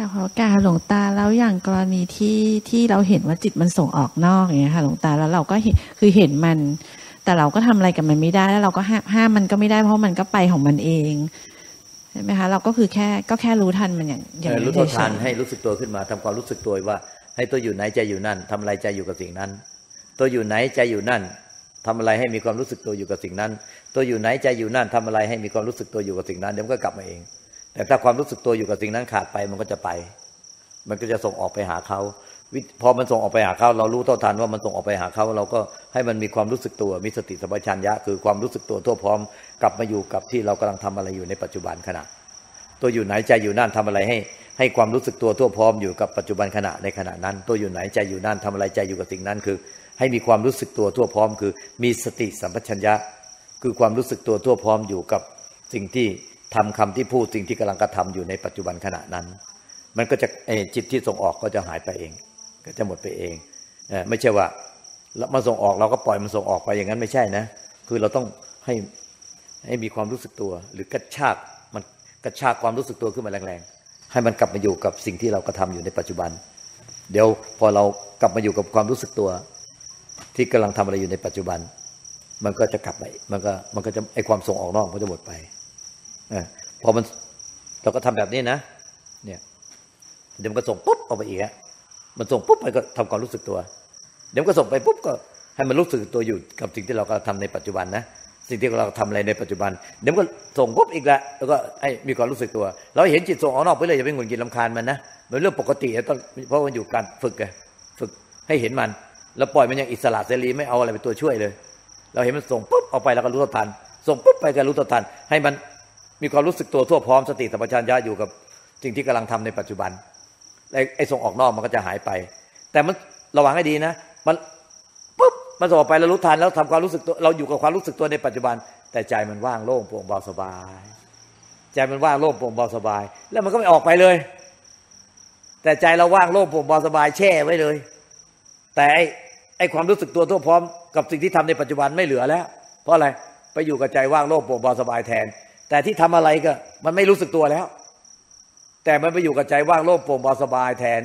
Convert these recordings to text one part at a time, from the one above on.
กับขอกาหลวงตาแล้วอย่างกรณีที่ที่เราเห็นว่าจิตมันส่งออกนอกอย่างเงี้ยค่ะ หลวงตาแล้วเราก็เห็นคือเห็นมัน แต่เราก็ทำอะไรกับมันไม่ได้ แล้วเราก็ห้ามห้ามมันก็ไม่ได้เพราะมันก็ไปของมันเองใช่ไหมคะเราก็คือแค่ก็แค่รู้ทันมันอย่างอย่างเออนั้นรู้เท่าทันเฉยๆให้รู้สึกตัวขึ้นมาทำความรู้สึกตัวว่า ให้ตัวอยู่ไหนใจอยู่นั่นทำอะไรใจอยู่กับสิ่งนั้น ตัวอยู่ไหนใจอยู่นั่นทำอะไรให้มีความรู้สึกตัวอยู่กับสิ่งนั้น ตัวอยู่ไหนใจอยู่นั่นทำอะไรให้มีความรู้สึกตัวอยู่กับสิ่งนั้น เดี๋ยวมันก็กลับมาเอง แต่ถ้าความรู้สึกตัวอยู่กับสิ่งนั้นขาดไปมันก็จะไป มันก็จะส่งออกไปหาเขาพอมันส่งออกไปหาเขาเรารู้เท่าทันว่ามันส่งออกไปหาเขาเราก็ให้มันมีความรู้สึกตัวมีสติสัมปชัญญะ คือความรู้สึกตัวทั่วพร้อมกลับมาอยู่กับที่เรากำลังทำอะไรอยู่ในปัจจุบันขณะ ตัวอยู่ไหนใจอยู่นั่นทำอะไรให้ ให้ความรู้สึกตัวทั่วพร้อมอยู่กับปัจจุบันขณะในขณะนั้น ตัวอยู่ไหนใจอยู่นั่นทำอะไรใจอยู่กับสิ่งนั้นคือ ให้มีความรู้สึกตัวทั่วพร้อม คือ มีสติสัมปชัญญะ คือความรู้สึกตัวทั่วพร้อมอยู่กับสิ่งที่ ทำคำที่พูดสิ่งที่กำลังกระทำอยู่ในปัจจุบันขณะนั้น มันก็จะจิตที่ส่งออกก็จะหายไปเอง ก็จะหมดไปเองเอไม่ใช่ว่ามันส่งออกเราก็ปล่อยมันส่งออกไปอย่างนั้นไม่ใช่นะ คือเราต้องให้ให้มีความรู้สึกตัว หรือกระชากมันกระชากความรู้สึกตัวขึ้นมาแรงๆ ให้มันกลับมาอยู่กับสิ่งที่เรากระทำอยู่ในปัจจุบัน เดี๋ยวพอเรากลับมาอยู่กับความรู้สึกตัว ที่กำลังทำอะไรอยู่ในปัจจุบัน มันก็จะกลับไปมันก็มันก็จะไอความส่งออกนอกมันจะหมดไป พอมันเราก็ทำแบบนี้นะ เนี่ย เดี๋ยวมันก็ส่งปุ๊บออกไปอีกฮะมันส่งปุ๊บไปก็ทำความรู้สึกตัว เดี๋ยวมันก็ส่งไปปุ๊บก็ให้มันรู้สึกตัวอยู่กับสิ่งที่เรากำลังทำในปัจจุบันนะสิ่งที่เราทำอะไรในปัจจุบัน เดี๋ยวมันก็ส่งปุ๊บอีกแล้วแล้วก็ให้มีความรู้สึกตัว เราเห็นจิตส่งออกนอกไปเลยอย่าไปหงุดหงิดลำคาญมันนะมันเรื่องปกติต้องเพราะมันอยู่การฝึกไงฝึกให้เห็นมัน แล้วปล่อยมันอย่างอิสระเสรีไม่เอาอะไรเป็นตัวช่วยเลย เราเห็นมันส่งปุ๊บออกไปแล้วก็รู้ท่าทัน ส่งปุ๊บไปก็รู้ทัน ให้มัน มีความรู้สึกตัวทั่วพร้อมสติสัมปชัญญะอยู่กับสิ่งที่กำลังทำในปัจจุบันไอ้ไอ้ส่งออกนอกมันก็จะหายไป แต่มันระวังให้ดีนะ มันปุ๊บมันส่งออกไปแล้วรู้ทันแล้วทำความรู้สึกตัวเราอยู่กับความรู้สึกตัวในปัจจุบัน แต่ใจมันว่างโล่งโปร่งเบาสบาย ใจมันว่างโล่งโปร่งเบาสบาย แล้วมันก็ไม่ออกไปเลย แต่ใจเราว่างโล่งโปร่งเบาสบายแช่ไว้เลย แต่ไอ้ไอ้ความรู้สึกตัวทั่วพร้อมกับสิ่งที่ทำในปัจจุบันไม่เหลือแล้ว เพราะอะไรไปอยู่กับใจว่างโล่งโปร่งเบาสบายแทน แต่ที่ทำอะไรก็ มันไม่รู้สึกตัวแล้ว แต่มันไปอยู่กับใจว่างโล่งโปร่งเบาสบายแทน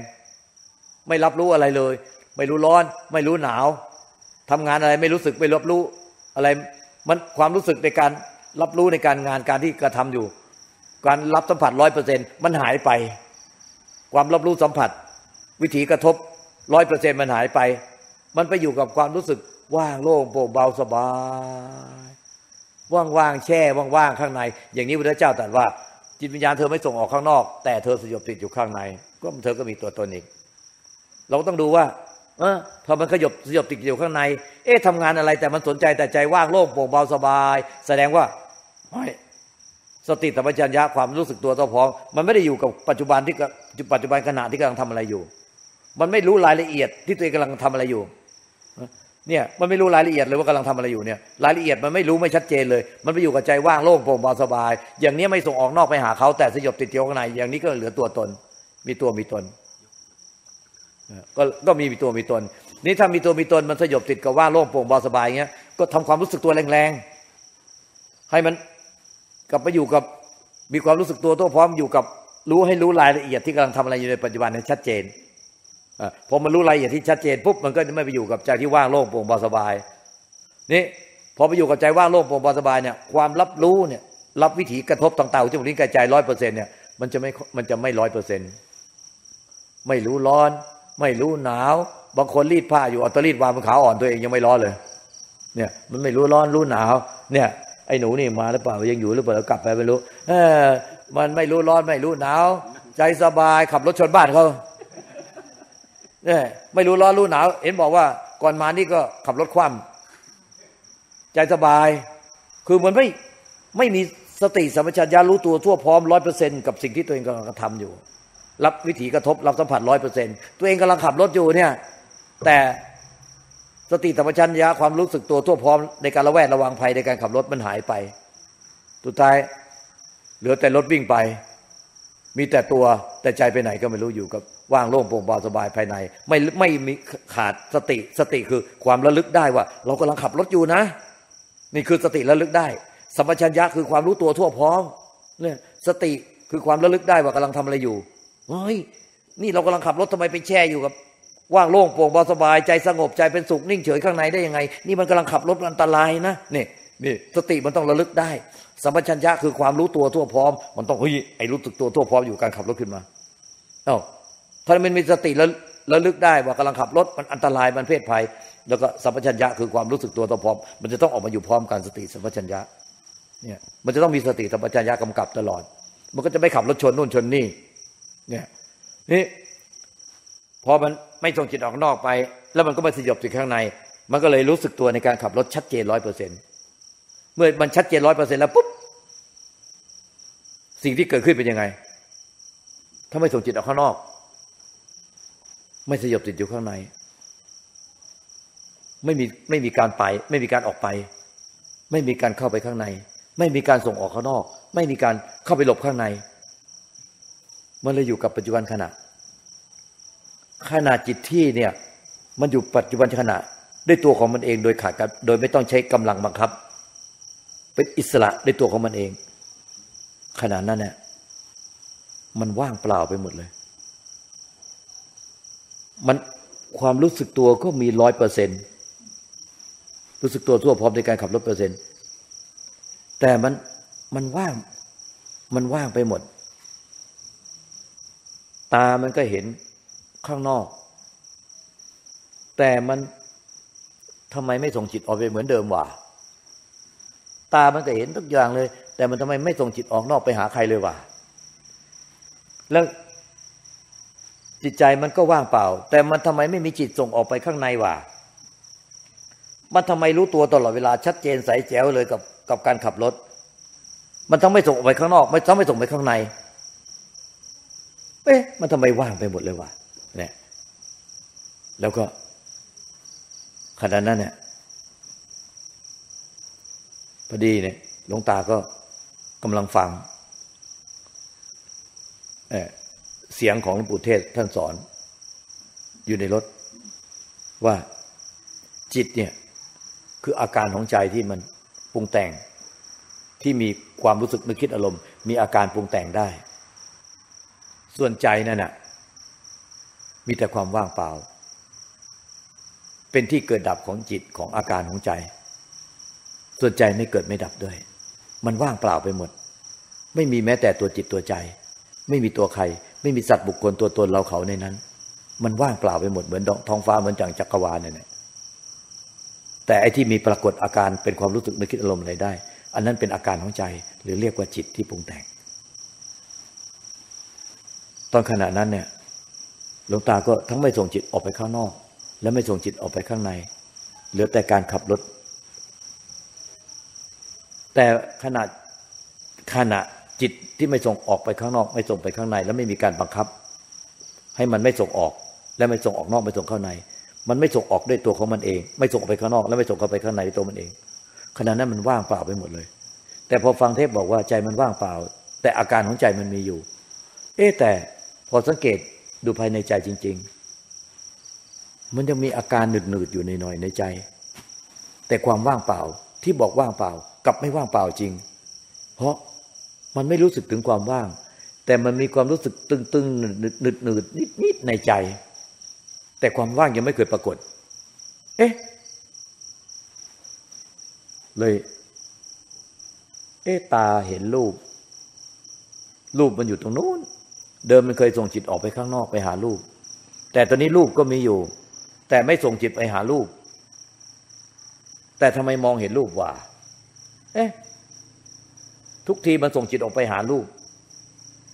ไม่รับรู้อะไรเลย ไม่รู้ร้อน ไม่รู้หนาวทำงานอะไรไม่รู้สึกไม่รับรู้อะไร มันความรู้สึกในการรับรู้ในการงานการที่กระทำอยู่ การรับสัมผัสร้อยเปอร์เซ็นมันหายไป ความรับรู้สัมผัส วิถีกระทบร้อยเปอร์เซ็นมันหายไป มันไปอยู่กับความรู้สึกว่างโล่งโปร่งเบาสบาย ว่างๆแช่ว่างๆข้างใน อย่างนี้พระเจ้าตรัสว่า จิตวิญญาณเธอไม่ส่งออกข้างนอก แต่เธอสยบติดอยู่ข้างใน ก็เธอก็มีตัวตนอีก เราก็ต้องดูว่า เออพอมันขยบสยบติดอยู่ข้างใน เอ๊ะทำงานอะไรแต่มันสนใจแต่ใจว่างโล่งโปร่งเบาสบาย แสดงว่าไม่สติสัมปชัญญะความรู้สึกตัวต่อพร้อมมันไม่ได้อยู่กับปัจจุบันที่กำปัจจุบันขณะที่กำลังทำอะไรอยู่ มันไม่รู้รายละเอียดที่ตัวเองกำลังทำอะไรอยู่ เนี่ยมันไม่รู้รายละเอียดเลยว่ากำลังทำอะไรอยู่เนี่ยรายละเอียดมันไม่รู้ไม่ชัดเจนเลย มันไปอยู่กับใจว่างโล่งโปร่งเบาสบาย อย่างนี้ไม่ส่งออกนอกไปหาเขาแต่สยบติดเดียวข้างในอย่างนี้ก็เหลือตัวตน มีตัวมีตนก็ก็มีมีตัวมีตน นี่ถ้ามีตัวมีตนมันสยบติดกับว่างโล่งโปร่งเบาสบายเงี้ยก็ทำความรู้สึกตัวแรงๆให้มันกลับไปอยู่กับมีความรู้สึกตัวตัวพร้อมอยู่กับรู้ให้รู้รายละเอียดที่กำลังทำอะไรอยู่ในปัจจุบันให้ชัดเจน พอมันรู้รายละเอียดที่ชัดเจนปุ๊บมันก็ไม่ไปอยู่กับใจที่ว่างโล่งโปร่งเบาสบายนี่พอไปอยู่กับใจว่างโล่งโปร่งเบาสบายเนี่ยความรับรู้เนี่ยรับวิถีกระทบต่างๆที่มันลิ้นกายใจร้อยเปอร์เซ็นเนี่ยมันจะไม่มันจะไม่ร้อยเปอร์เซ็นไม่รู้ร้อน ไม่รู้หนาว บางคนรีดผ้าอยู่เอาตรีดวางบนขาอ่อนตัวเองยังไม่ร้อนเลย เนี่ยมันไม่รู้ร้อนรู้หนาว เนี่ยไอ้หนูนี่มาหรือเปล่ายังอยู่หรือเปล่ากลับไปไม่รู้เออมันไม่รู้ร้อนไม่รู้หนาว ใจสบายขับรถชนบ้านเขา เนี่ยไม่รู้ร้อนรู้หนาว เห็นบอกว่าก่อนมานี่ก็ขับรถคว่ำใจสบาย คือมันไม่ไม่มีสติสัมปชัญญะรู้ตัวทั่วพร้อมร้อยเปอร์เซ็นกับสิ่งที่ตัวเองกำลังกระทำอยู่ รับวิถีกระทบรับสัมผัสร้อยเปอร์เซ็นตัวเองกำลังขับรถอยู่เนี่ย แต่สติสัมปชัญญะความรู้สึกตัวทั่วพร้อมในการระแวดระวังภัยในการขับรถมันหายไปสุดท้ายเหลือแต่รถวิ่งไป มีแต่ตัวแต่ใจไปไหนก็ไม่รู้อยู่กับ ว่างโล่งโปร่งเบาสบายภายใน ไม่ไม่มีขาดสติสติคือความระลึกได้ว่า เรากำลังขับรถอยู่นะ นี่คือสติระลึกได้ สัมปชัญญะคือความรู้ตัวทั่วพร้อมเนี่ยสติคือความระลึกได้ว่ากำลังทำอะไรอยู่เฮ้ยนี่เรากำลังขับรถทำไมไปแช่อยู่กับว่างโล่งโปร่งเบาสบายใจสงบใจเป็นสุขนิ่งเฉยข้างในได้ยังไง นี่มันกำลังขับรถอันตรายนะนี่นี่สติมันต้องระลึกได้ สัมปชัญญะคือความรู้ตัวทั่วพร้อม มันต้องเฮ้ยไอ้รู้สึกตัวทั่วพร้อมอยู่การขับรถขึ้นมาเอ้า ถ้ามันมีสติระระลึกได้ว่ากำลังขับรถมันอันตรายมันเพศภัย แล้วก็สัมปชัญญะคือความรู้สึกตัวทั่วพร้อม มันจะต้องออกมาอยู่พร้อมกันสติสัมปชัญญะเนี่ยมันจะต้องมีสติสัมปชัญญะกำกับตลอด มันก็จะไม่ขับรถชนนู่นชนนี่เนี่ยนี่พอมันไม่ส่งจิตออกนอกไป แล้วมันก็มาสยบจิตข้างใน มันก็เลยรู้สึกตัวในการขับรถชัดเจนร้อยเปอร์เซ็นเมื่อมันชัดเจนร้อยเปอร์เซ็นแล้วปุ๊บสิ่งที่เกิดขึ้นเป็นยังไง ถ้าไม่ส่งจิตออกข้างนอก ไม่สยบจิตอยู่ข้างใน ไม่มีไม่มีการไป ไม่มีการออกไป ไม่มีการเข้าไปข้างใน ไม่มีการส่งออกข้างนอก ไม่มีการเข้าไปหลบข้างใน มันเลยอยู่กับปัจจุบันขณะขณะจิตที่เนี่ย มันอยู่ปัจจุบันขณะด้วยตัวของมันเองโดยขาดกันโดยไม่ต้องใช้กำลังบังคับ เป็นอิสระด้วยตัวของมันเองขณะนั้นเนี่ยมันว่างเปล่าไปหมดเลย มันความรู้สึกตัวก็มีร้อยเปอร์เซ็นรู้สึกตัวทั่วพร้อมในการขับรถเปอร์เซ็นต์แต่มันมันว่าง มันว่างไปหมด ตามันก็เห็นข้างนอก แต่มันทำไมไม่ส่งจิตออกไปเหมือนเดิมวะตามันก็เห็นทุกอย่างเลย แต่มันทำไมไม่ส่งจิตออกนอกไปหาใครเลยวะแล้ว จิตใจมันก็ว่างเปล่า แต่มันทำไมไม่มีจิตส่งออกไปข้างในวะมันทำไมรู้ตัวตลอดเวลาชัดเจนใสแจ๋วเลยกับกับการขับรถ มันต้องไม่ส่งออกไปข้างนอก ไม่ต้องไม่ส่งไปข้างในเอ๊ะมันทำไมว่างไปหมดเลยวะเนี่ยแล้วก็ขณะนั้นเนี่ยพอดีเนี่ยหลวงตาก็กำลังฟังเเสียงของหลวงปู่เทศท่านสอน อยู่ในรถว่าจิตเนี่ย คืออาการของใจที่มันปรุงแต่ง ที่มีความรู้สึกนึกคิดอารมณ์ มีอาการปรุงแต่งได้ ส่วนใจนั่นน่ะ มีแต่ความว่างเปล่า เป็นที่เกิดดับของจิตของอาการของใจ ส่วนใจไม่เกิดไม่ดับด้วย มันว่างเปล่าไปหมด ไม่มีแม้แต่ตัวจิตตัวใจ ไม่มีตัวใคร ไม่มีสัตว์บุคคลตัวตนเราเขาในนั้น มันว่างเปล่าไปหมดเหมือนท้องฟ้าเหมือนจังจักรวาลเนั่นแหละแต่ไอ้ที่มีปรากฏอาการเป็นความรู้สึกนึกคิดอารมณ์อะไรได้ อันนั้นเป็นอาการของใจ หรือเรียกว่าจิตที่ปรุงแต่ง ตอนขณะนั้นเนี่ยหลวงตาก็ทั้งไม่ส่งจิตออกไปข้างนอก และไม่ส่งจิตออกไปข้างใน เหลือแต่การขับรถ แต่ขณะขณะ จิตที่ไม่ส่งออกไปข้างนอก ไม่ส่งไปข้างใน แล้วไม่มีการบังคับ ให้มันไม่ส่งออก และไม่ส่งออกนอกไม่ส่งเข้าใน มันไม่ส่งออกด้วยตัวของมันเอง ไม่ส่งออกไปข้างนอก และไม่ส่งเข้าไปข้างในตัวมันเองขณะนั้นมันว่างเปล่าไปหมดเลย แต่พอฟังเทพบอกว่าใจมันว่างเปล่า แต่อาการของใจมันมีอยู่ เอ๊แต่พอสังเกตดูภายในใจจริง ๆ มันยังมีอาการหนืดๆอยู่ในหน่อยในใจ แต่ความว่างเปล่าที่บอกว่างเปล่ากับไม่ว่างเปล่าจริง เพราะ มันไม่รู้สึกถึงความว่าง แต่มันมีความรู้สึกตึงๆหนืดๆนิดๆในใจ แต่ความว่างยังไม่เคยปรากฏ เอ๊ะเลย เอ๊ะตาเห็นรูป รูปมันอยู่ตรงนู้น เดิมมันเคยส่งจิตออกไปข้างนอกไปหารูป แต่ตอนนี้รูปก็มีอยู่ แต่ไม่ส่งจิตไปหารูป แต่ทำไมมองเห็นรูปว่า เอ๊ะ ทุกทีมันส่งจิตออกไปหารูป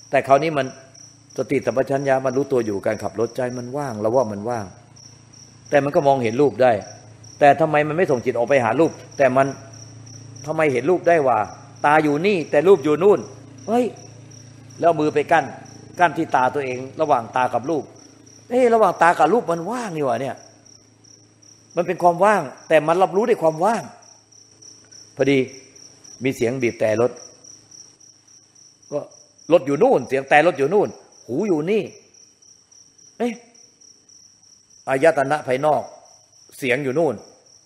แต่คราวนี้มันสติสัมปชัญญะมันรู้ตัวอยู่การขับรถใจมันว่างแล้วว่ามันว่าง แต่มันก็มองเห็นรูปได้ แต่ทำไมมันไม่ส่งจิตออกไปหารูป แต่มันทำไมเห็นรูปได้ว่า ตาอยู่นี่แต่รูปอยู่นู่นเฮ้ยแล้วมือไปกั้น กั้นที่ตาตัวเอง ระหว่างตากับรูปเอ๊ระหว่างตากับรูปมันว่างนี่วะเนี่ย มันเป็นความว่าง แต่มันรับรู้ได้ความว่าง พอดีมีเสียงบีบแต่รถ ก็รถอยู่นู่น เสียงแต่รถอยู่นู่น หูอยู่นี่ เอ๊ะอายตนะภายนอก เสียงอยู่นู่น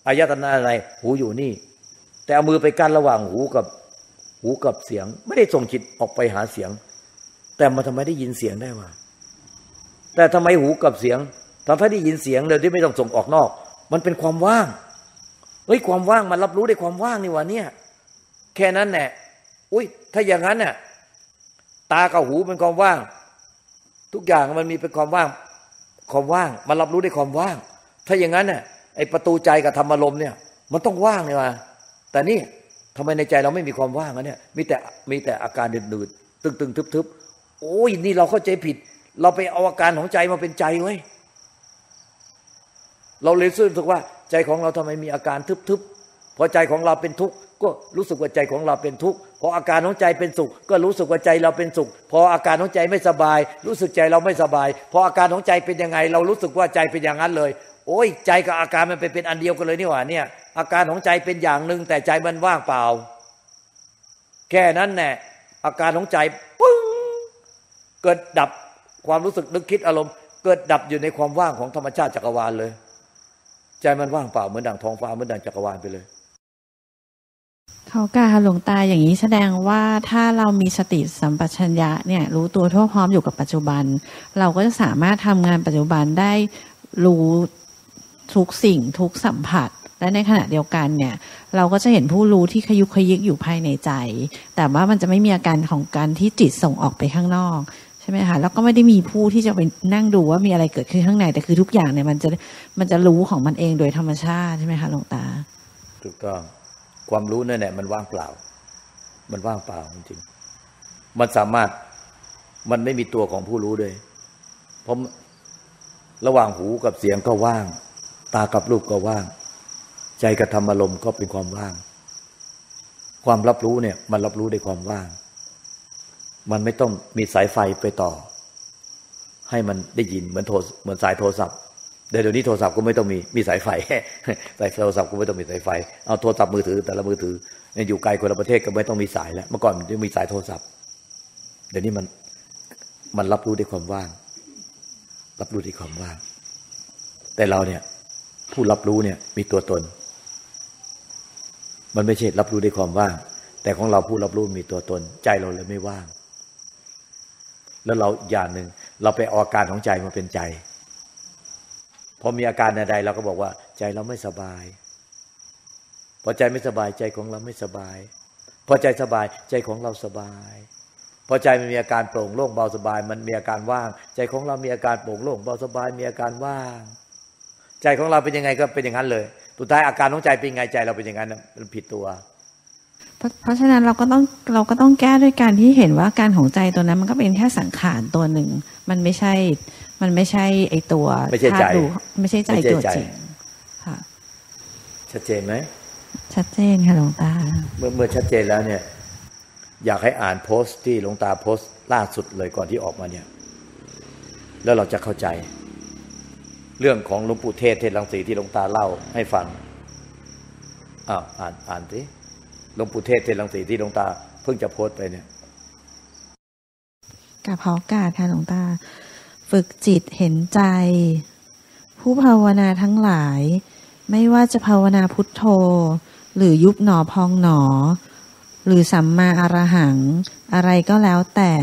อายตนะอะไร หูอยู่นี่ แต่เอามือไปกั้นระหว่างหูกับ หูกับเสียง ไม่ได้ส่งจิตออกไปหาเสียง แต่มันทำไมได้ยินเสียงได้วะแต่ทำไมหูกับเสียงตอนถ้ได้ยินเสียงเลยที่ไม่ต้องส่งออกนอก มันเป็นความว่างเฮ้ยความว่างมันรับรู้ได้ความว่างนี่วะเนี่ย แค่นั้นแหละอุ้ยถ้าอย่างนั้นเนี่ย ตากับหูเป็นความว่าง ทุกอย่างมันมีเป็นความว่าง ความว่าง มันรับรู้ได้ความว่าง ถ้าอย่างนั้นเนี่ยไอประตูใจกับธรรมารมเนี่ย มันต้องว่างเลยวะแต่นี่ทำไมในใจเราไม่มีความว่างอะเนี่ย มีแต่มีแต่อาการดืดๆตึงๆทึบๆโอ้ยนี่เราเข้าใจผิด เราไปเอาอาการของใจมาเป็นใจเว้เราเลยรู้สึกว่า ใจของเราทำไมมีอาการทึบๆพอใจของเราเป็นทุกข์ ก็รู้สึกว่าใจของเราเป็นทุกข์พออาการของใจเป็นสุข ก็รู้สึกว่าใจเราเป็นสุข พออาการของใจไม่สบาย รู้สึกใจเราไม่สบาย พออาการของใจเป็นยังไง เรารู้สึกว่าใจเป็นอย่างนั้นเลย โอ้ยใจกับอาการมันเป็นเป็นอันเดียวกันเลยนี่หว่าเนี่ย อาการของใจเป็นอย่างหนึ่งแต่ใจมันว่างเปล่า แค่นั้นแน่อาการของใจปึ้งเกิดดับความรู้สึกนึกคิดอารมณ์ เกิดดับอยู่ในความว่างของธรรมชาติจักรวาลเลย ใจมันว่างเปล่าเหมือนดังท้องฟ้าเหมือนดังจักรวาลไปเลย เขากาหลวงตาอย่างนี้แสดงว่าถ้าเรามีสติสัมปชัญญะเนี่ยรู้ตัวทั่วพร้อมอยู่กับปัจจุบัน เราก็จะสามารถทำงานปัจจุบันได้รู้ทุกสิ่งทุกสัมผัส และในขณะเดียวกันเนี่ย เราก็จะเห็นผู้รู้ที่ขยุกขยิกอยู่ภายในใจ แต่ว่ามันจะไม่มีอาการของการที่จิตส่งออกไปข้างนอกใช่ไหมคะแล้วก็ไม่ได้มีผู้ที่จะไปนั่งดูว่ามีอะไรเกิดขึ้นข้างในแต่คือทุกอย่างเนี่ยมันจะมันจะรู้ของมันเองโดยธรรมชาติใช่ไหมคะหลวงตา ถูกต้อง ความรู้นั่นแหละมันว่างเปล่า มันว่างเปล่าจริงมันสามารถมันไม่มีตัวของผู้รู้เลยเพราะระหว่างหูกับเสียงก็ว่าง ตากับรูปก็ว่าง ใจกับธรรมอารมณ์ก็เป็นความว่าง ความรับรู้เนี่ย มันรับรู้ได้ความว่าง มันไม่ต้องมีสายไฟไปต่อ ให้มันได้ยินเหมือนโทรเหมือนสายโทรศัพท์ เดี๋ยวนี้โทรศัพท์ก็ไม่ต้องมีมีสายไฟสายโทรศัพท์ก็ไม่ต้องมีสายไฟเอาโทรศัพท์มือถือ แต่ละมือถืออยู่ไกลคนละประเทศก็ไม่ต้องมีสายแล้วเมื่อก่อนมันมีสายโทรศัพท์ เดี๋ยวนี้มันมันรับรู้ด้วยความว่าง รับรู้ด้วยความว่าง แต่เราเนี่ย ผู้รับรู้เนี่ย มีตัวตน มันไม่ใช่รับรู้ด้วยความว่าง แต่ของเราผู้รับรู้มีตัวตน ใจเราเลยไม่ว่าง แล้วเราอย่างหนึ่งเราไปอาการของใจมาเป็นใจ อมีอาการใดๆเราก็บอกว่า ใจเราไม่สบาย พอใจไม่สบายใจของเราไม่สบาย พอใจสบายใจของเราสบาย พอใจมันมีอาการโปร่งโล่งเบาสบาย มันมีอาการว่าง ใจของเรามีอาการโปร่งโล่งเบาสบาย มีอาการว่าง ใจของเราเป็นยังไงก็เป็นอย่างนั้นเลยสุดท้ายอาการของใจเป็นไงใจเราเป็นอย่างนั้นมันผิดตัวเพราะฉะนั้นเราก็ต้องเราก็ต้องแก้ด้วยการที่เห็นว่าการของใจตัวนั้น มันก็เป็นแค่สังขารตัวหนึ่ง มันไม่ใช่ มันไม่ใช่ไอตัวไม่ใช่ใจไม่ใช่ใจตัวจริงค่ะชัดเจนไหมชัดเจนค่ะหลวงตา เมื่อเมื่อชัดเจนแล้วเนี่ย อยากให้อ่านโพสต์ที่หลวงตาโพสต์ล่าสุดเลยก่อนที่ออกมาเนี่ย แล้วเราจะเข้าใจ เรื่องของหลวงปู่เทศเทศลังสีที่หลวงตาเล่าให้ฟังอ้าวอ่านอ่านสิหลวงปู่เทศเทศลังสีที่หลวงตา เพิ่งจะโพสต์ไปเนี่ยกับเขากาดค่ะหลวงตา ฝึกจิตเห็นใจ ผู้ภาวนาทั้งหลาย ไม่ว่าจะภาวนาพุทโธ หรือยุบหนอพองหนอ หรือสัมมาอรหัง อะไรก็แล้วแต่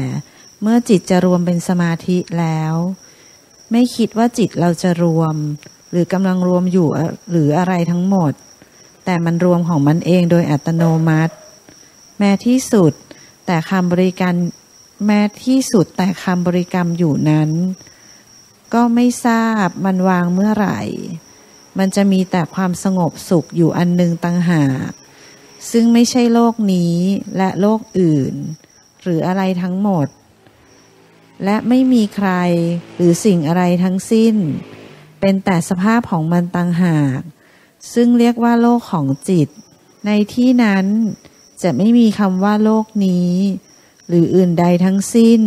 เมื่อจิตจะรวมเป็นสมาธิแล้ว ไม่คิดว่าจิตเราจะรวม หรือกำลังรวมอยู่หรืออะไรทั้งหมด แต่มันรวมของมันเองโดยอัตโนมัติ แม้ที่สุดแต่คำบริการ แม้ที่สุดแต่คำบริกรรมอยู่นั้น ก็ไม่ทราบมันวางเมื่อไหร่ มันจะมีแต่ความสงบสุขอยู่อันหนึ่งตั้งหากซึ่งไม่ใช่โลกนี้และโลกอื่น หรืออะไรทั้งหมด และไม่มีใครหรือสิ่งอะไรทั้งสิ้น เป็นแต่สภาพของมันตั้งหาก ซึ่งเรียกว่าโลกของจิต ในที่นั้นจะไม่มีคำว่าโลกนี้ หรืออื่นใดทั้งสิ้น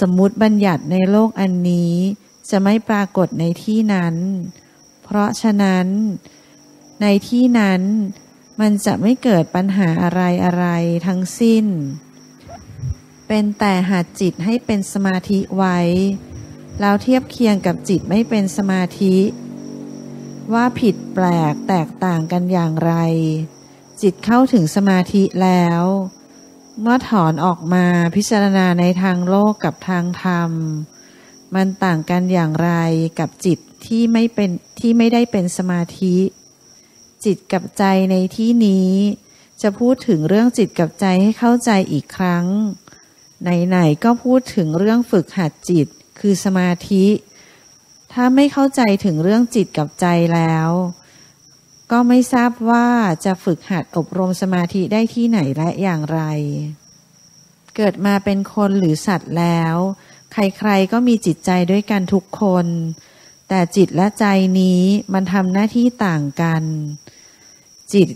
สมมุติบัญญัติในโลกอันนี้จะไม่ปรากฏในที่นั้น เพราะฉะนั้น ในที่นั้นมันจะไม่เกิดปัญหาอะไรอะไรทั้งสิ้น เป็นแต่หัดจิตให้เป็นสมาธิไว้ แล้วเทียบเคียงกับจิตไม่เป็นสมาธิ ว่าผิดแปลกแตกต่างกันอย่างไร จิตเข้าถึงสมาธิแล้ว เมื่อถอนออกมาพิจารณาในทางโลกกับทางธรรม มันต่างกันอย่างไรกับจิตที่ไม่เป็นที่ไม่ได้เป็นสมาธิ จิตกับใจในที่นี้ จะพูดถึงเรื่องจิตกับใจให้เข้าใจอีกครั้ง ไหนๆก็พูดถึงเรื่องฝึกหัดจิตคือสมาธิ ถ้าไม่เข้าใจถึงเรื่องจิตกับใจแล้ว ก็ไม่ทราบว่าจะฝึกหัดอบรมสมาธิได้ที่ไหนและอย่างไร เกิดมาเป็นคนหรือสัตว์แล้ว ใครๆก็มีจิตใจด้วยกันทุกคน แต่จิตและใจนี้มันทำหน้าที่ต่างกัน จิต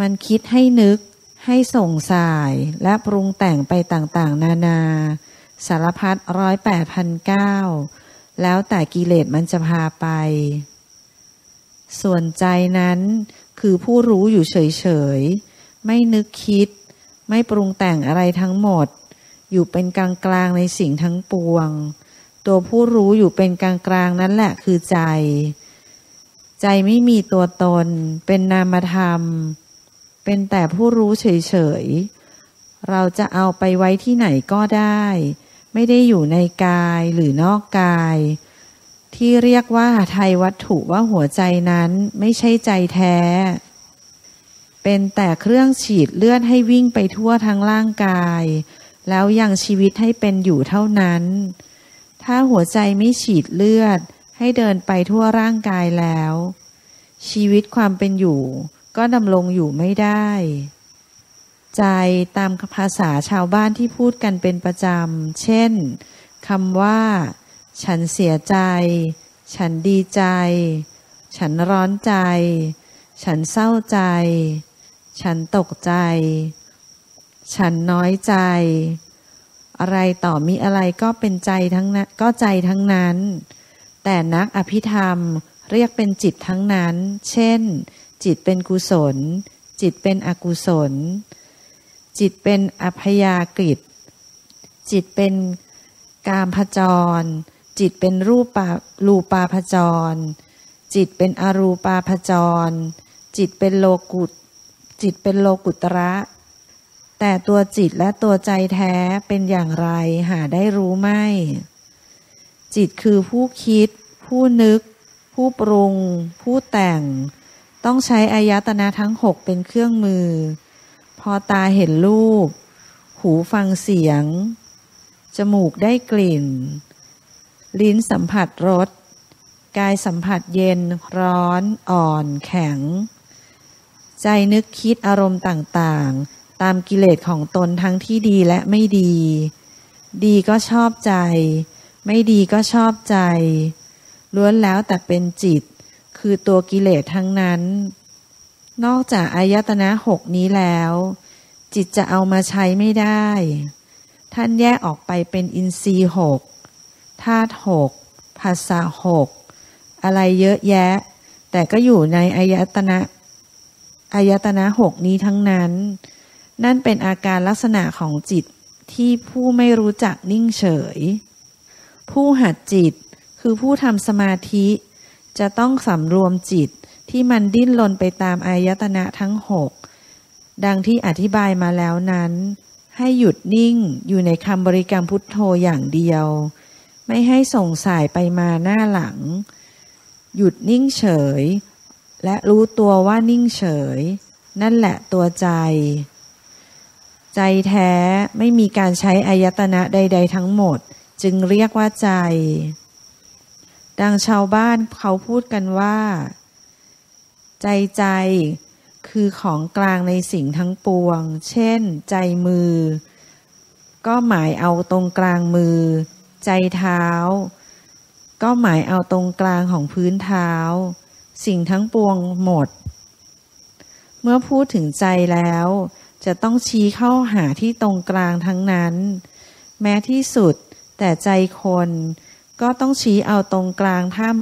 มันคิดให้นึก ให้ส่งสายและปรุงแต่งไปต่างๆ นานา สารพัดร้อยแปดพันเก้าแล้วแต่กิเลสมันจะพาไป ส่วนใจนั้นคือผู้รู้อยู่เฉยๆ ไม่นึกคิด ไม่ปรุงแต่งอะไรทั้งหมด อยู่เป็นกลางๆในสิ่งทั้งปวง ตัวผู้รู้อยู่เป็นกลางๆ นั่นแหละคือใจ ใจไม่มีตัวตน เป็นนามธรรม เป็นแต่ผู้รู้เฉยๆ เราจะเอาไปไว้ที่ไหนก็ได้ ไม่ได้อยู่ในกายหรือนอกกาย ที่เรียกว่าไทยวัตถุว่าหัวใจนั้นไม่ใช่ใจแท้ เป็นแต่เครื่องฉีดเลือดให้วิ่งไปทั่วทั้งร่างกาย แล้วยังชีวิตให้เป็นอยู่เท่านั้น ถ้าหัวใจไม่ฉีดเลือดให้เดินไปทั่วร่างกายแล้ว ชีวิตความเป็นอยู่ก็ดำรงอยู่ไม่ได้ ใจตามภาษาชาวบ้านที่พูดกันเป็นประจำ เช่นคำว่า ฉันเสียใจ ฉันดีใจ ฉันร้อนใจ ฉันเศร้าใจ ฉันตกใจ ฉันน้อยใจ อะไรต่อมีอะไรก็เป็นใจทั้งนั้นก็ใจทั้งนั้น แต่นักอภิธรรมเรียกเป็นจิตทั้งนั้น เช่น จิตเป็นกุศล จิตเป็นอกุศล จิตเป็นอัยากฤิจิตเป็นกามพจร จิตเป็นรูปปาลูปาพจร จิตเป็นอรูปาพจร จิตเป็นโลกุต จิตเป็นโลกุตระแต่ตัวจิตและตัวใจแท้เป็นอย่างไรหาได้รู้ไม่ จิตคือผู้คิด ผู้นึก ผู้ปรุง ผู้แต่ง ต้องใช้อายตนะทั้งหกเป็นเครื่องมือ พอตาเห็นรูป หูฟังเสียง จมูกได้กลิ่น ลิ้นสัมผัสรส กายสัมผัสเย็น ร้อน อ่อน แข็ง ใจนึกคิดอารมณ์ต่างๆ ตามกิเลสของตนทั้งที่ดีและไม่ดี ดีก็ชอบใจ ไม่ดีก็ชอบใจ ล้วนแล้วแต่เป็นจิต คือตัวกิเลสทั้งนั้น นอกจากอายตนะหกนี้แล้ว จิตจะเอามาใช้ไม่ได้ ท่านแยกออกไปเป็นอินทรีย์หก ธาตุหกภาษาหกอะไรเยอะแยะ แต่ก็อยู่ในอายตนะอายตนะหกนี้ทั้งนั้น นั่นเป็นอาการลักษณะของจิตที่ผู้ไม่รู้จักนิ่งเฉย ผู้หัดจิตคือผู้ทำสมาธิ จะต้องสำรวมจิตที่มันดิ้นรนไปตามอายตนะทั้งหกดังที่อธิบายมาแล้วนั้น ให้หยุดนิ่งอยู่ในคำบริกรรมพุทโธอย่างเดียว ไม่ให้ส่งสายไปมาหน้าหลัง หยุดนิ่งเฉย และรู้ตัวว่านิ่งเฉย นั่นแหละตัวใจ ใจแท้ไม่มีการใช้อายตนะใด ๆ ทั้งหมด จึงเรียกว่าใจ ดังชาวบ้านเขาพูดกันว่า ใจใจคือของกลางในสิ่งทั้งปวง เช่น ใจมือ ก็หมายเอาตรงกลางมือ ใจเท้า ก็หมายเอาตรงกลางของพื้นเท้า สิ่งทั้งปวงหมด เมื่อพูดถึงใจแล้ว จะต้องชี้เข้าหาที่ตรงกลางทั้งนั้น แม้ที่สุดแต่ใจคนก็ต้องชี้เอาตรงกลางท่าม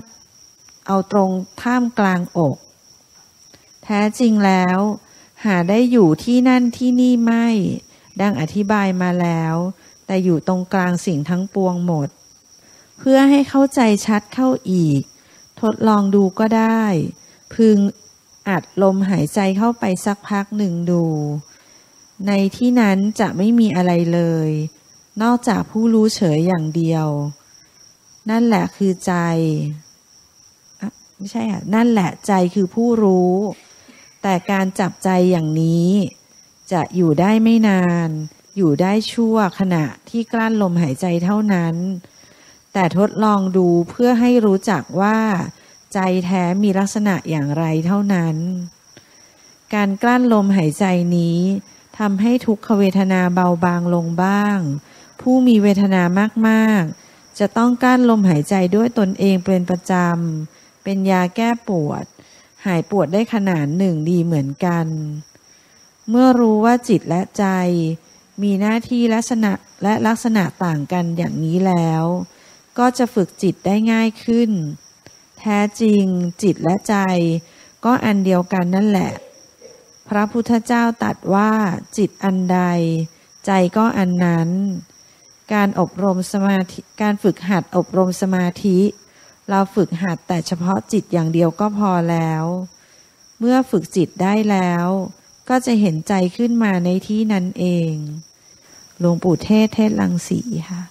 เอาตรงท่ามกลางอก แท้จริงแล้ว หาได้อยู่ที่นั่นที่นี่ไม่ ดังอธิบายมาแล้ว แต่อยู่ตรงกลางสิ่งทั้งปวงหมด เพื่อให้เข้าใจชัดเข้าอีก ทดลองดูก็ได้ พึงอัดลมหายใจเข้าไปสักพักหนึ่งดู ในที่นั้นจะไม่มีอะไรเลย นอกจากผู้รู้เฉยอย่างเดียว นั่นแหละคือใจอไม่ใช่ค่ะนั่นแหละใจคือผู้รู้ แต่การจับใจอย่างนี้ จะอยู่ได้ไม่นาน อยู่ได้ชั่วขณะที่กลั้นลมหายใจเท่านั้น แต่ทดลองดูเพื่อให้รู้จักว่า ใจแท้มีลักษณะอย่างไรเท่านั้น การกลั้นลมหายใจนี้ทำให้ทุกขเวทนาเบาบางลงบ้าง ผู้มีเวทนามากๆ จะต้องกลั้นลมหายใจด้วยตนเองเป็นประจำ เป็นยาแก้ปวด หายปวดได้ขนาดหนึ่งดีเหมือนกัน เมื่อรู้ว่าจิตและใจ มีหน้าที่ลักษณะและลักษณะต่างกันอย่างนี้แล้ว ก็จะฝึกจิตได้ง่ายขึ้น แท้จริงจิตและใจ ก็อันเดียวกันนั่นแหละ พระพุทธเจ้าตัดว่าจิตอันใด ใจก็อันนั้น การอบรมสมาธิการฝึกหัดอบรมสมาธิ เราฝึกหัดแต่เฉพาะจิตอย่างเดียวก็พอแล้ว เมื่อฝึกจิตได้แล้ว ก็จะเห็นใจขึ้นมาในที่นั้นเอง หลวงปู่เทศเทศลังสีค่ะ